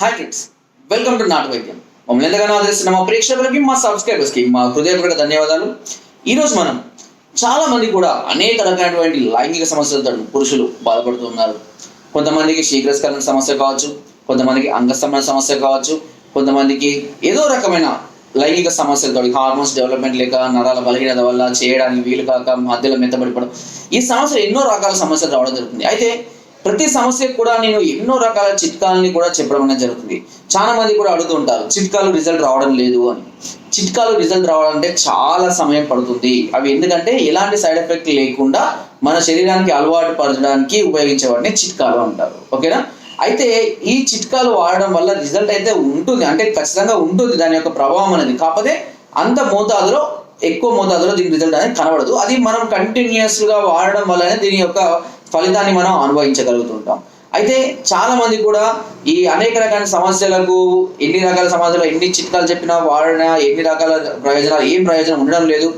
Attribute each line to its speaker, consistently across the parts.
Speaker 1: Hi friends welcome to నాటు వైద్యం మమ్మల్ని ఎంతగానో ఆదరిస్తున్న మా ప్రేక్షకులకి మా సబ్స్క్రైబర్స్కి మా హృదయపూర్వక ధన్యవాదాలు. ఈరోజు మనం చాలా మంది కూడా అనేక రకమైనటువంటి లైంగిక సమస్యలతో పురుషులు బాధపడుతున్నారు కొంతమందికి శీఘ్రస్కరణ సమస్య కావచ్చు కొంతమందికి అంగస్తంభన సమస్య కావచ్చు కొంతమందికి ఏదో రకమైన లైంగిక సమస్యలతో హార్మోన్స్ డెవలప్మెంట్ లేక నరాల బలహీనత వల్ల చేయడానికి వీలు కాక మధ్యలో మెత్తబడిపోవడం. ఈ సమస్యలు ఎన్నో రకాల సమస్యలు రావడం జరుగుతుంది. అయితే ప్రతి సమస్యకు కూడా నేను ఎన్నో రకాల చిట్కాలని కూడా చెప్పడం అనేది జరుగుతుంది. చాలా మంది కూడా అడుగుతుంటారు చిట్కాలు రిజల్ట్ రావడం లేదు అని. చిట్కాలు రిజల్ట్ రావాలంటే చాలా సమయం పడుతుంది. అవి ఎందుకంటే ఎలాంటి సైడ్ ఎఫెక్ట్ లేకుండా మన శరీరానికి అలవాటు పరచడానికి ఉపయోగించే వాటిని చిట్కాలు అంటారు. ఓకేనా? అయితే ఈ చిట్కాలు వాడడం వల్ల రిజల్ట్ అయితే ఉంటుంది. అంటే ఖచ్చితంగా ఉంటుంది దాని యొక్క ప్రభావం అనేది. కాకపోతే అంత మోతాదులో ఎక్కువ మోతాదులో దీని రిజల్ట్ అనేది కనబడదు. అది మనం కంటిన్యూస్గా వాడడం వల్లనే దీని యొక్క ఫలితాన్ని మనం అనుభవించగలుగుతుంటాం. అయితే చాలా మంది కూడా ఈ అనేక రకాల సమస్యలకు ఎన్ని రకాల సమస్యలు ఎన్ని చిట్కాలు చెప్పినా వాడినా ఎన్ని రకాల ప్రయోజనాలు ఏం ప్రయోజనం ఉండడం లేదు.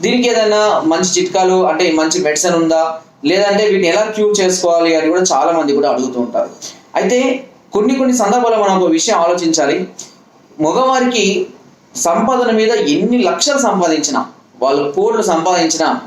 Speaker 1: దీనికి ఏదైనా మంచి చిట్కాలు అంటే మంచి మెడిసిన్ ఉందా? లేదంటే వీటిని ఎలా క్యూర్ చేసుకోవాలి అని కూడా చాలా మంది కూడా అడుగుతూ ఉంటారు. అయితే కొన్ని కొన్ని సందర్భాల్లో మనం ఒక విషయం ఆలోచించాలి. మగవారికి సంపాదన మీద ఎన్ని లక్షలు సంపాదించినా వాళ్ళు కోట్లు సంపాదించినా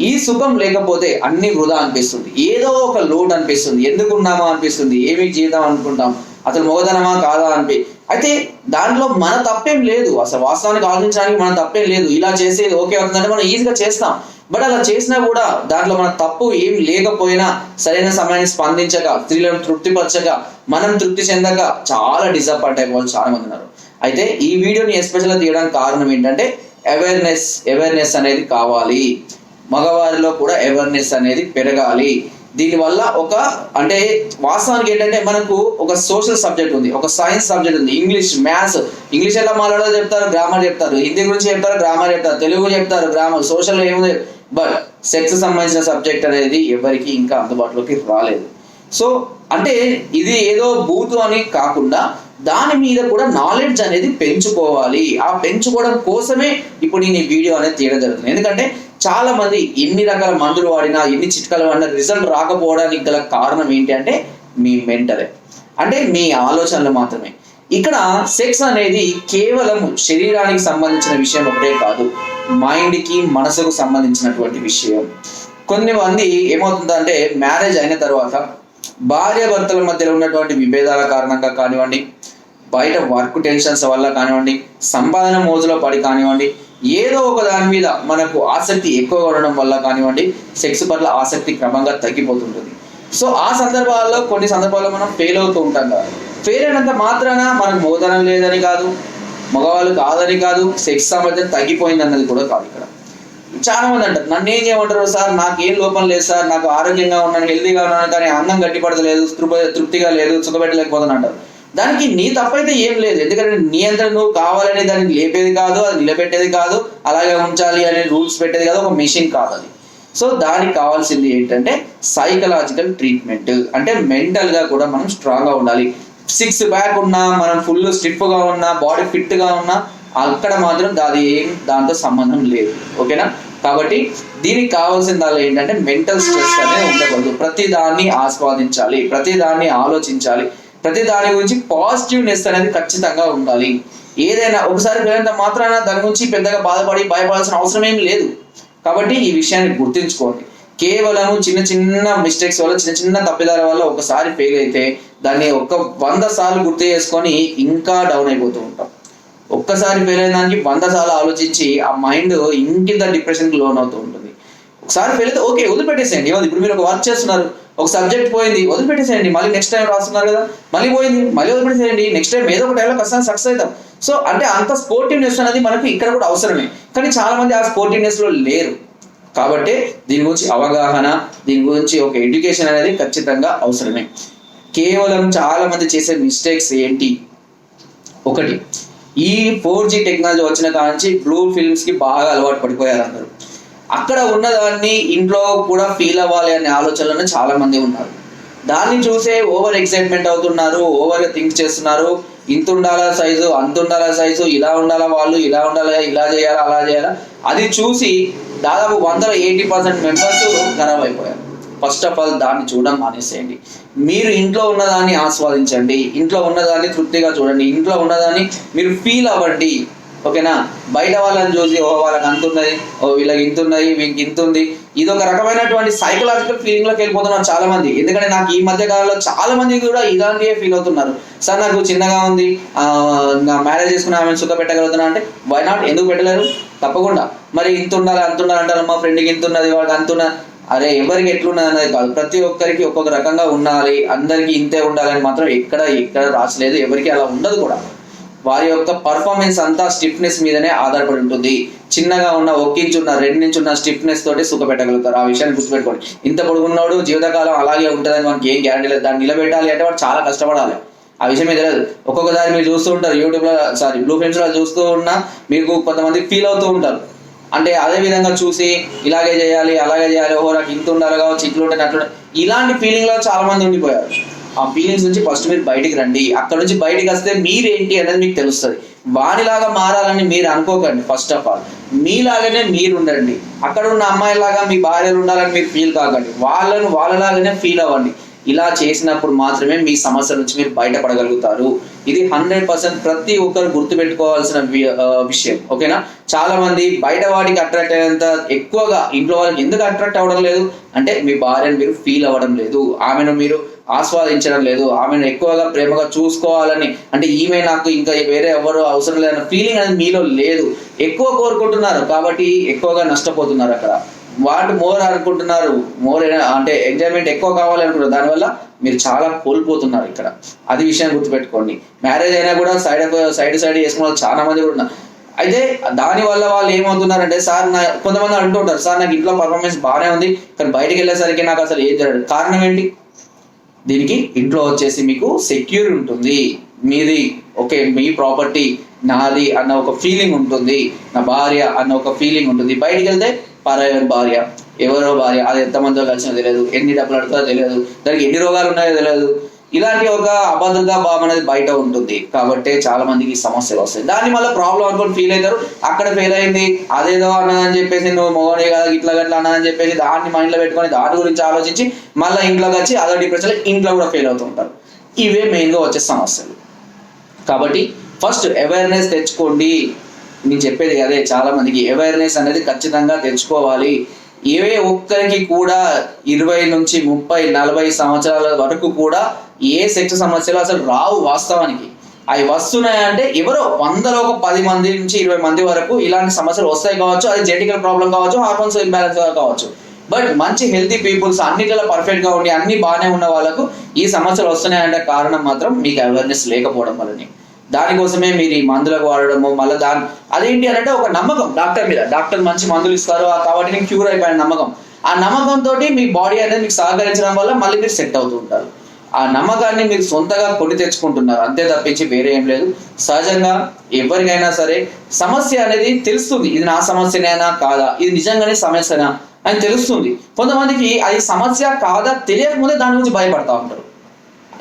Speaker 1: ఈ సుఖం లేకపోతే అన్ని వృధా అనిపిస్తుంది. ఏదో ఒక లోటు అనిపిస్తుంది. ఎందుకున్నామా అనిపిస్తుంది. ఏమి చేద్దాం అనుకుంటాం. అసలు మొగదనమా కాదా అనిపి? అయితే దాంట్లో మన తప్పేం లేదు. అసలు వాస్తవానికి ఆలోచించడానికి మన తప్పేం లేదు. ఇలా చేసేది ఓకే అవుతుందంటే మనం ఈజీగా చేస్తాం. బట్ అలా చేసినా కూడా దాంట్లో మన తప్పు ఏం లేకపోయినా సరైన సమయాన్ని స్పందించక స్త్రీలను తృప్తిపరచక మనం తృప్తి చెందక చాలా డిసప్పాయింట్ అయిన వాళ్ళు చాలా మంది ఉన్నారు. అయితే ఈ వీడియోని ఎస్పెషల్గా తీయడానికి కారణం ఏంటంటే అవేర్నెస్ అవేర్నెస్ అనేది కావాలి. మగవారిలో కూడా అవేర్నెస్ అనేది పెరగాలి. దీనివల్ల ఒక అంటే వాస్తవానికి ఏంటంటే మనకు ఒక సోషల్ సబ్జెక్ట్ ఉంది ఒక సైన్స్ సబ్జెక్ట్ ఉంది. ఇంగ్లీష్ మ్యాథ్స్ ఇంగ్లీష్ ఎలా మాట్లాడాలో చెప్తారు గ్రామర్ చెప్తారు. హిందీ గురించి చెప్తారు గ్రామర్ చెప్తారు. తెలుగు చెప్తారు గ్రామర్ సోషల్ ఏముంది? బట్ సెక్స్ సంబంధించిన సబ్జెక్ట్ అనేది ఎవరికి ఇంకా అందుబాటులోకి రాలేదు. సో అంటే ఇది ఏదో బూతు అని కాకుండా దాని మీద కూడా నాలెడ్జ్ అనేది పెంచుకోవాలి. ఆ పెంచుకోవడం కోసమే ఇప్పుడు నేను ఈ వీడియో అనేది తీయడం జరుగుతుంది. ఎందుకంటే చాలా మంది ఎన్ని రకాల మందులు వాడినా ఎన్ని చిట్కాలు వాడినా రిజల్ట్ రాకపోవడానికి గల కారణం ఏంటి అంటే మీ మెంటలే. అంటే మీ ఆలోచనలు మాత్రమే. ఇక్కడ సెక్స్ అనేది కేవలం శరీరానికి సంబంధించిన విషయం ఒకటే కాదు మైండ్కి మనసుకు సంబంధించినటువంటి విషయం. కొన్ని మంది ఏమవుతుందంటే మ్యారేజ్ అయిన తర్వాత భార్య భర్తల మధ్యలో ఉన్నటువంటి విభేదాల కారణంగా కానివ్వండి బయట వర్క్ టెన్షన్స్ వల్ల కానివ్వండి సంపాదన మోజులో పడి కానివ్వండి ఏదో ఒక దాని మీద మనకు ఆసక్తి ఎక్కువగా ఉండడం వల్ల కానివ్వండి సెక్స్ పట్ల ఆసక్తి క్రమంగా తగ్గిపోతుంటుంది. సో ఆ సందర్భాల్లో కొన్ని సందర్భాల్లో మనం ఫెయిల్ అవుతూ ఉంటాం కదా. ఫెయిల్ అయినంత మాత్రాన మనకు మోదనం లేదని కాదు మగవాళ్ళు కాదని కాదు సెక్స్ సామర్థ్యం తగ్గిపోయింది అన్నది కూడా కాదు ఇక్కడ. చాలా మంది అంటారు నన్ను ఏం చేయమంటారు సార్? నాకు ఏం లోపం లేదు సార్. నాకు ఆరోగ్యంగా ఉన్నాను హెల్తీగా ఉన్నాను కానీ అందం గట్టిపడతలేదు తృప తృప్తిగా లేదు సుఖపెట్టలేకపోతున్నాను అంటారు. దానికి నీ తప్పైతే ఏం లేదు. ఎందుకంటే నియంత్రణ నువ్వు కావాలని దానికి లేపేది కాదు అది నిలబెట్టేది కాదు అలాగే ఉంచాలి అనే రూల్స్ పెట్టేది కాదు ఒక మిషన్ కాదు అది. సో దానికి కావాల్సింది ఏంటంటే సైకలాజికల్ ట్రీట్మెంట్ అంటే మెంటల్గా కూడా మనం స్ట్రాంగ్గా ఉండాలి. సిక్స్ బ్యాక్ ఉన్నా మనం ఫుల్ స్టిఫ్గా ఉన్నా బాడీ ఫిట్గా ఉన్నా అక్కడ మాత్రం దాని ఏం దాంతో సంబంధం లేదు. ఓకేనా? కాబట్టి దీనికి కావాల్సిన దానిలో ఏంటంటే మెంటల్ స్ట్రెస్ అనేది ఉండకూడదు. ప్రతి దాన్ని ఆస్వాదించాలి ప్రతి దాన్ని ఆలోచించాలి. ప్రతి దాని గురించి పాజిటివ్నెస్ అనేది ఖచ్చితంగా ఉండాలి. ఏదైనా ఒకసారి వెళ్ళినంత మాత్రాన దాని గురించి పెద్దగా బాధపడి భయపడాల్సిన అవసరం ఏం లేదు. కాబట్టి ఈ విషయాన్ని గుర్తుంచుకోండి. కేవలం చిన్న చిన్న మిస్టేక్స్ వల్ల చిన్న చిన్న తప్పిదాల వల్ల ఒకసారి ఫెయిల్ అయితే దాన్ని ఒక వంద సార్లు గుర్తు చేసుకొని ఇంకా డౌన్ అయిపోతూ ఉంటాం. ఒక్కసారి ఫెయిల్ అయిన దానికి వంద సార్లు ఆలోచించి ఆ మైండ్ ఇంకింత డిప్రెషన్కి లోన్ అవుతూ ఉంటుంది. ఒకసారి ఫెయిల్ అయితే ఓకే వదిలిపెట్టేసేయండి. ఇప్పుడు మీరు ఒక వర్క్ చేస్తున్నారు. ఒక సబ్జెక్ట్ పోయింది వదిలిపెట్టేసేయండి మళ్ళీ నెక్స్ట్ టైం రాస్తున్నారు కదా. మళ్ళీ పోయింది మళ్ళీ వదిలిపెట్టేసేయండి నెక్స్ట్ టైం ఏదో ఒక టైంలో ఖచ్చితంగా సక్సెస్ అవుతాం. సో అంటే అంత స్పోర్టివ్నెస్ అనేది మనకు ఇక్కడ కూడా అవసరమే. కానీ చాలా మంది ఆ స్పోర్టివ్నెస్లో లేరు. కాబట్టి దీని గురించి అవగాహన దీని గురించి ఒక ఎడ్యుకేషన్ అనేది ఖచ్చితంగా అవసరమే. కేవలం చాలా మంది చేసే మిస్టేక్స్ ఏంటి? ఒకటి ఈ ఫోర్ జీ టెక్నాలజీ వచ్చిన కాంచి బ్లూ ఫిల్మ్స్కి బాగా అలవాటు పడిపోయారు అందరూ. అక్కడ ఉన్నదాన్ని ఇంట్లో కూడా ఫీల్ అవ్వాలి అనే ఆలోచనలో చాలా మంది ఉన్నారు. దాన్ని చూసే ఓవర్ ఎక్సైట్మెంట్ అవుతున్నారు ఓవర్ థింక్ చేస్తున్నారు. ఇంత ఉండాలా సైజు అంత ఉండాలా సైజు ఇలా ఉండాలా వాళ్ళు ఇలా ఉండాలా ఇలా చేయాలా అలా చేయాలా. అది చూసి దాదాపు వందల ఎయిటీ పర్సెంట్ మెంబర్స్ ఖరాబ్ అయిపోయారు. ఫస్ట్ ఆఫ్ ఆల్ దాన్ని చూడడం మానేసేయండి. మీరు ఇంట్లో ఉన్నదాన్ని ఆస్వాదించండి. ఇంట్లో ఉన్నదాన్ని తృప్తిగా చూడండి. ఇంట్లో ఉన్నదాన్ని మీరు ఫీల్ అవ్వండి. ఓకేనా? బయట వాళ్ళని చూసి ఓ వాళ్ళకి అంత ఉన్నది ఓ వీళ్ళకి ఇంత ఉన్నది వీళ్ళకి ఇంత ఉంది ఇది ఒక రకమైనటువంటి సైకలాజికల్ ఫీలింగ్లోకి వెళ్ళిపోతున్నారు చాలా మంది ఎందుకంటే నాకు ఈ మధ్య కాలంలో చాలా మంది కూడా ఇలాంటివే ఫీల్ అవుతున్నారు. సార్ నాకు చిన్నగా ఉంది. నా మ్యారేజ్ చేసుకుని ఆమె సుఖ పెట్టగలుగుతున్నా అంటే వై నాట్ ఎందుకు పెట్టలేరు? తప్పకుండా. మరి ఇంత ఉండాలి అంత ఉండాలి అంటారు. మా ఫ్రెండ్కి ఇంత ఉన్నది వాళ్ళకి అంత ఉన్నది అరే ఎవరికి ఎట్లున్నది అనేది కాదు. ప్రతి ఒక్కరికి ఒక్కొక్క రకంగా ఉండాలి. అందరికి ఇంతే ఉండాలని మాత్రం ఎక్కడ ఎక్కడ రాసలేదు. ఎవరికి అలా ఉండదు కూడా. వారి యొక్క పర్ఫార్మెన్స్ అంతా స్టిఫ్నెస్ మీదనే ఆధారపడి ఉంటుంది. చిన్నగా ఉన్న ఒక్కించి ఉన్న రెండు నుంచి ఉన్న స్టిఫ్నెస్ తోటి సుఖ పెట్టగలుగుతారు. ఆ విషయాన్ని గుర్తుపెట్టుకోండి. ఇంత పొడుగున్నోడు జీవితకాలం అలాగే ఉంటుందని మనకి ఏం గ్యారంటీ లేదు. దాన్ని నిలబెట్టాలి అంటే వాడు చాలా కష్టపడాలి. ఆ విషయం మీద తెలియదు. ఒక్కొక్కసారి మీరు చూస్తూ ఉంటారు. యూట్యూబ్లో సారీ బ్లూ ఫిల్మ్స్లో చూస్తూ ఉన్నా మీకు కొంతమంది ఫీల్ అవుతూ ఉంటారు. అంటే అదే విధంగా చూసి ఇలాగే చేయాలి అలాగే చేయాలి ఓ నాకు ఇంత ఉండాలి కావచ్చు ఇట్లు ఉంటే అట్లా ఇలాంటి ఫీలింగ్లో చాలా మంది ఉండిపోయారు. ఆ ఫీలింగ్స్ నుంచి ఫస్ట్ మీరు బయటికి రండి. అక్కడ నుంచి బయటికి వస్తే మీరేంటి అనేది మీకు తెలుస్తుంది. వాడిలాగా మారాలని మీరు అనుకోకండి ఫస్ట్ ఆఫ్ ఆల్ మీలాగానే మీరు ఉండండి అక్కడ ఉన్న అమ్మాయిలాగా మీ భార్యలు ఉండాలని మీరు ఫీల్ కాకండి. వాళ్ళను వాళ్ళలాగానే ఫీల్ అవ్వండి. ఇలా చేసినప్పుడు మాత్రమే మీ సమస్య నుంచి మీరు బయటపడగలుగుతారు. ఇది హండ్రెడ్ పర్సెంట్ ప్రతి ఒక్కరు గుర్తుపెట్టుకోవాల్సిన వి- విషయం. ఓకేనా? చాలా మంది బయట వాటికి అట్రాక్ట్ అయ్యేంత ఎక్కువగా ఇంట్లో వాళ్ళకి ఎందుకు అట్రాక్ట్ అవ్వడం లేదు? అంటే మీ భార్యను మీరు ఫీల్ అవ్వడం లేదు. ఆమెను మీరు ఆస్వాదించడం లేదు. ఆమెను ఎక్కువగా ప్రేమగా చూసుకోవాలని అంటే ఈమె నాకు ఇంకా వేరే ఎవరు అవసరం లేదన్న ఫీలింగ్ అనేది మీలో లేదు. ఎక్కువ కోరుకుంటున్నారు కాబట్టి ఎక్కువగా నష్టపోతున్నారు అక్కడ. వాటి మోర్ అనుకుంటున్నారు మోర్ అంటే ఎంజాయ్మెంట్ ఎక్కువ కావాలి అనుకుంటారు దానివల్ల మీరు చాలా కోల్పోతున్నారు ఇక్కడ. అది విషయాన్ని గుర్తుపెట్టుకోండి. మ్యారేజ్ అయినా కూడా సైడ్ సైడ్ సైడ్ చేసుకున్న చాలా మంది కూడా ఉన్నారు. అయితే దాని వల్ల వాళ్ళు ఏమవుతున్నారంటే సార్ నా కొంతమంది అంటుంటారు సార్ నాకు ఇంట్లో పర్ఫార్మెన్స్ బాగానే ఉంది కానీ బయటికి వెళ్ళేసరికి నాకు అసలు ఏం జరగదు కారణం ఏంటి? దీనికి ఇంట్లో వచ్చేసి మీకు సెక్యూర్ ఉంటుంది. మీది ఓకే మీ ప్రాపర్టీ నాది అన్న ఒక ఫీలింగ్ ఉంటుంది. నా భార్య అన్న ఒక ఫీలింగ్ ఉంటుంది. బయటికి వెళ్తే పరాయి భార్య ఎవరో భార్య అది ఎంతమందో కలిసినా తెలియదు. ఎన్ని డబ్బులు అడుగుతుందో తెలియదు. దానికి ఎన్ని రోగాలు ఉన్నాయో తెలియదు. ఇలాంటి ఒక అభద్రతా భావం అనేది బయట ఉంటుంది. కాబట్టి చాలా మందికి సమస్యలు వస్తాయి. దాన్ని మళ్ళీ ప్రాబ్లం అనుకుని ఫీల్ అవుతారు. అక్కడ ఫెయిల్ అయింది అదేదో అన్నదని చెప్పేసి నువ్వు మోగనే కదా ఇట్లా గట్లా అన్నదని చెప్పేసి దాన్ని మైండ్లో పెట్టుకొని దాని గురించి ఆలోచించి మళ్ళీ ఇంట్లోకి వచ్చి అదో డిప్రెషన్ ఇంట్లో కూడా ఫెయిల్ అవుతుంటారు ఇవే మెయిన్గా వచ్చే సమస్యలు. కాబట్టి ఫస్ట్ అవేర్నెస్ తెచ్చుకోండి. నేను చెప్పేది అదే చాలా మందికి అవేర్నెస్ అనేది ఖచ్చితంగా తెచ్చుకోవాలి. ఏ ఒక్కరికి కూడా ఇరవై నుంచి ముప్పై నలభై సంవత్సరాల వరకు కూడా ఏ సెక్స్ సమస్యలు అసలు రావు వాస్తవానికి. అవి వస్తున్నాయంటే ఎవరో వందలో ఒక పది మంది నుంచి ఇరవై మంది వరకు ఇలాంటి సమస్యలు వస్తాయి కావచ్చు అది జెటికల్ ప్రాబ్లం కావచ్చు హార్మోన్స్ ఇంబ్యాలెన్స్ కావచ్చు. బట్ మంచి హెల్తీ పీపుల్స్ అన్నిటిలో పర్ఫెక్ట్గా ఉండి అన్ని బాగానే ఉన్న వాళ్ళకు ఈ సమస్యలు వస్తున్నాయంటే కారణం మాత్రం మీకు అవేర్నెస్ లేకపోవడం వల్లనే. దానికోసమే మీరు ఈ మందులకు వాడడము మళ్ళీ దాని అదేంటి అంటే ఒక నమ్మకం డాక్టర్ మీద. డాక్టర్ మంచి మందులు ఇస్తారు ఆ కాబట్టి నేను క్యూర్ అయిపోయిన నమ్మకం. ఆ నమ్మకంతో మీ బాడీ అనేది మీకు సహకరించడం వల్ల మళ్ళీ మీరు సెట్ అవుతూ ఉంటారు. ఆ నమ్మకాన్ని మీరు సొంతగా కొని తెచ్చుకుంటున్నారు. అంతే తప్పించి వేరే ఏం లేదు. సహజంగా ఎవరికైనా సరే సమస్య అనేది తెలుస్తుంది. ఇది నా సమస్యనేనా కాదా? ఇది నిజంగానే సమస్యనా అని తెలుస్తుంది. కొంతమందికి అది సమస్య కాదా తెలియకముందే దాని గురించి భయపడతా ఉంటారు.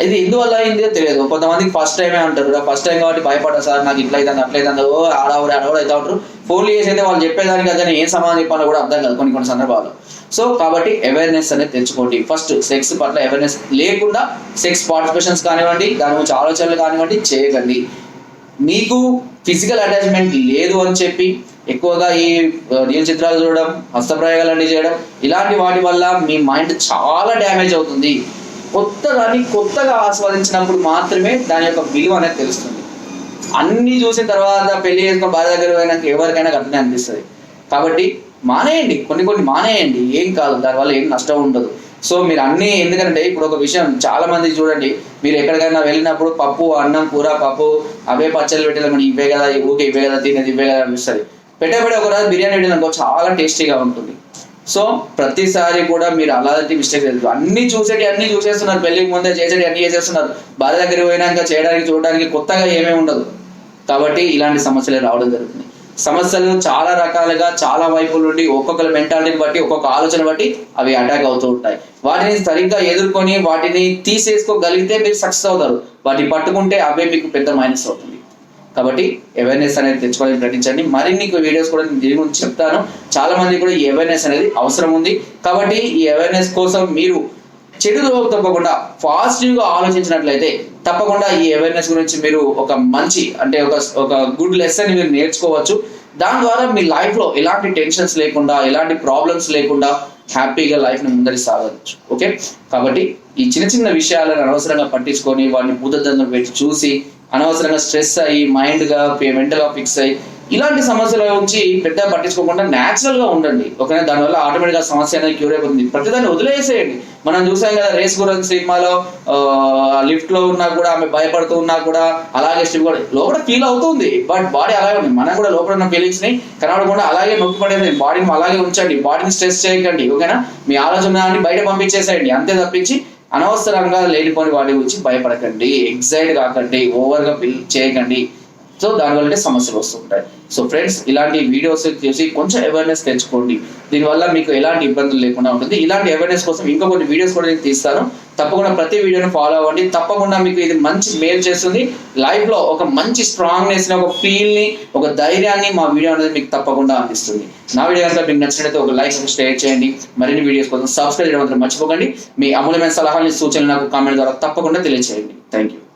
Speaker 1: ఇది ఎందువల్ల అయిందో తెలియదు. కొంతమందికి ఫస్ట్ టైమే అంటారు ఫస్ట్ టైం కాబట్టి భయపడ్డా సార్ నాకు ఇట్లా అయితే అట్లా అయితే ఓ ఆడవాడు ఆడవాడు అయితే ఉంటారు. ఫోన్లు చేసి అయితే వాళ్ళు చెప్పేదానికి అదే ఏం సమాధానం చెప్పాలో కూడా అర్థం కాదు కొన్ని కొన్ని సందర్భాల్లో. సో కాబట్టి అవేర్నెస్ అనేది తెచ్చుకోండి. ఫస్ట్ సెక్స్ పట్ల అవేర్నెస్ లేకుండా సెక్స్ పార్టిసిపేషన్స్ కానివ్వండి దాని గురించి ఆలోచనలు కానివ్వండి చేయకండి. మీకు ఫిజికల్ అటాచ్మెంట్ లేదు అని చెప్పి ఎక్కువగా ఈ నీళ్ళ చిత్రాలు చూడడం హస్తప్రయోగాలన్నీ చేయడం ఇలాంటి వాటి వల్ల మీ మైండ్ చాలా డ్యామేజ్ అవుతుంది. కొత్త దాన్ని కొత్తగా ఆస్వాదించినప్పుడు మాత్రమే దాని యొక్క విలువ అనేది తెలుస్తుంది. అన్ని చూసిన తర్వాత పెళ్ళి చేసుకున్న భార్య దగ్గర పోయినాక ఎవరికైనా అర్థం అనిపిస్తుంది. కాబట్టి మానేయండి కొన్ని కొన్ని మానేయండి. ఏం కాదు దానివల్ల ఏం నష్టం ఉండదు. సో మీరు అన్ని ఎందుకంటే ఇప్పుడు ఒక విషయం చాలా మంది చూడండి. మీరు ఎక్కడికైనా వెళ్ళినప్పుడు పప్పు అన్నం కూర పప్పు అవే పచ్చళ్ళు పెట్టిన ఇవే కదా ఊకే ఇవే కదా తినేది ఇవే కదా అనిపిస్తుంది. పెట్టే పెట్టే ఒక రోజు బిర్యానీ పెట్టిననుకో చాలా టేస్టీగా ఉంటుంది. సో ప్రతిసారి కూడా మీరు అలాంటి మిస్టేక్ చేస్తారు. అన్ని చూసేటి అన్ని చూసేస్తున్నారు. పెళ్ళికి ముందే చేసేటి అన్ని చేసేస్తున్నారు. భార్య దగ్గరికి పోయినాక చేయడానికి చూడడానికి కొత్తగా ఏమీ ఉండదు. కాబట్టి ఇలాంటి సమస్యలు రావడం జరుగుతుంది. సమస్యలు చాలా రకాలుగా చాలా వైపుల నుండి ఒక్కొక్కరి మెంటాలిటీని బట్టి ఒక్కొక్క ఆలోచన బట్టి అవి అటాక్ అవుతూ ఉంటాయి. వాటిని సరిగ్గా ఎదుర్కొని వాటిని తీసేసుకోగలిగితే మీరు సక్సెస్ అవుతారు. వాటిని పట్టుకుంటే అవే మీకు పెద్ద మైనస్ అవుతుంది. కాబట్టి అవేర్నెస్ అనేది తెచ్చుకోవాలని ప్రకటించండి మరిన్ని వీడియోస్ కూడా నేను దీని గురించి చెప్తాను. చాలా మంది కూడా ఈ అవేర్నెస్ అనేది అవసరం ఉంది. కాబట్టి ఈ అవేర్నెస్ కోసం మీరు చెడు దోవ తప్పకుండా పాజిటివ్గా ఆలోచించినట్లయితే తప్పకుండా ఈ అవేర్నెస్ గురించి మీరు ఒక మంచి అంటే ఒక ఒక గుడ్ లెసన్ మీరు నేర్చుకోవచ్చు. దాని ద్వారా మీ లైఫ్లో ఎలాంటి టెన్షన్స్ లేకుండా ఎలాంటి ప్రాబ్లమ్స్ లేకుండా హ్యాపీగా లైఫ్ని ముందరి సాగవచ్చు ఓకే? కాబట్టి ఈ చిన్న చిన్న విషయాలను అనవసరంగా పట్టించుకొని వాటిని భూతద్దంలో పెట్టి చూసి అనవసరంగా స్ట్రెస్ అయ్యి మైండ్గా మెంటల్గా ఫిక్స్ అయ్యి ఇలాంటి సమస్యల గురించి పెద్ద పట్టించుకోకుండా న్యాచురల్గా ఉండండి. ఓకేనా దానివల్ల ఆటోమేటిక్గా సమస్య అనేది క్యూర్ అయిపోతుంది. ప్రతిదాన్ని వదిలేసేయండి. మనం చూసాం కదా రేస్ గురించి సినిమాలో లిఫ్ట్లో ఉన్నా కూడా ఆమె భయపడుతూ ఉన్నా కూడా అలాగే స్టిప్ కూడా లోపల ఫీల్ అవుతుంది. బట్ బాడీ అలాగే ఉంది. మనం కూడా లోపల ఉన్న ఫీలింగ్స్ని కనబడకుండా అలాగే నొక్కి పడేది బాడీని అలాగే ఉంచండి. బాడీని స్ట్రెస్ చేయకండి. ఓకేనా మీ ఆలోచన బయట పంపించేసేయండి. అంతే తప్పించి అనవసరంగా లేనిపోని వాటి గురించి భయపడకండి ఎగ్జైట్ కాకండి ఓవర్గా బిల్ చేయకండి. సో దానివల్ల సమస్యలు వస్తుంటాయి. సో ఫ్రెండ్స్ ఇలాంటి వీడియోస్ చూసి కొంచెం అవేర్నెస్ తెచ్చుకోండి. దీనివల్ల మీకు ఎలాంటి ఇబ్బందులు లేకుండా ఉంటుంది. ఇలాంటి అవేర్నెస్ కోసం ఇంకా కొన్ని వీడియోస్ కూడా నేను తీస్తాను. తప్పకుండా ప్రతి వీడియోని ఫాలో అవ్వండి. తప్పకుండా మీకు ఇది మంచి మేల్ చేస్తుంది. లైఫ్లో ఒక మంచి స్ట్రాంగ్నెస్ని ఒక ఫీల్ని ఒక ధైర్యాన్ని మా వీడియో అనేది మీకు తప్పకుండా అందిస్తుంది. నా వీడియో కనుక మీకు నచ్చినట్లయితే ఒక లైక్ షేర్ చేయండి. మరిన్ని వీడియోస్ కోసం సబ్స్క్రైబ్ చేయడం మాత్రం మర్చిపోకండి. మీ అమూల్యమైన సలహాలని సూచనలు నాకు కామెంట్ ద్వారా తప్పకుండా తెలియజేయండి థ్యాంక్ యూ